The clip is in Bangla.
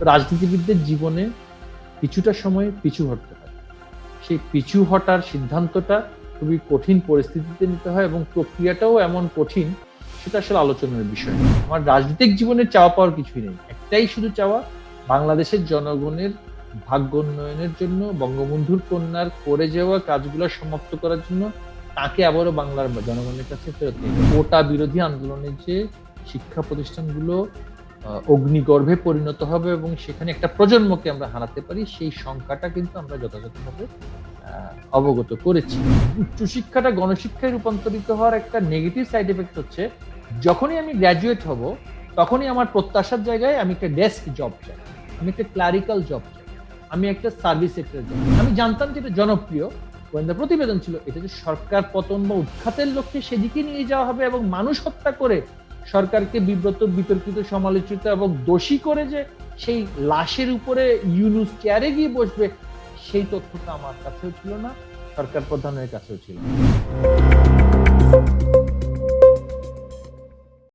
রাজনীতিবিদদের জীবনে কিছুটা সময় পিছু হটতে হয় সেই পিছু হটার সিদ্ধান্তটা খুবই কঠিন পরিস্থিতিতে নিতে হয় এবং প্রক্রিয়াটাও এমন কঠিন, সেটা আসলে আলোচনার বিষয় আমার রাজনৈতিক জীবনে চাওয়া পাওয়ার কিছুই নেই একটাই শুধু চাওয়া, বাংলাদেশের জনগণের ভাগ্য উন্নয়নের জন্য, বঙ্গবন্ধুর কন্যার করে যাওয়া কাজগুলো সমাপ্ত করার জন্য তাকে আবারও বাংলার জনগণের কাছে ফেরত। কোটা বিরোধী আন্দোলনের যে শিক্ষা প্রতিষ্ঠানগুলো অগ্নিগর্ভে পরিণত হবে এবং সেখানে একটা প্রজন্মকে আমরা হারাতে পারি, সেই সংখ্যাটা কিন্তু আমরা যথাযথভাবে অবগত করেছি। উচ্চশিক্ষাটা গণশিক্ষায় রূপান্তরিত হওয়ার একটা নেগেটিভ সাইড এফেক্ট হচ্ছে, যখনই আমি গ্র্যাজুয়েট হব, তখনই আমার প্রত্যাশার জায়গায় আমি একটা ডেস্ক জব চাই, আমি একটা ক্লারিক্যাল জব চাই, আমি একটা সার্ভিস সেক্টর জব আমি জানতাম যে এটা জনপ্রিয় গোয়েন্দা প্রতিবেদন ছিল, এটা যে সরকার পতন বা উৎখাতের লক্ষ্যে সেদিকে নিয়ে যাওয়া হবে এবং মানুষ হত্যা করে সরকারকে বিব্রত, বিতর্কিত, সমালোচিত এবং দোষী করে যে সেই লাশের উপরে ইউনুস চেয়ারে গিয়ে বসবে, সেই তথ্যটা আমার কাছেও ছিল না, সরকার প্রধানের কাছেও ছিল না।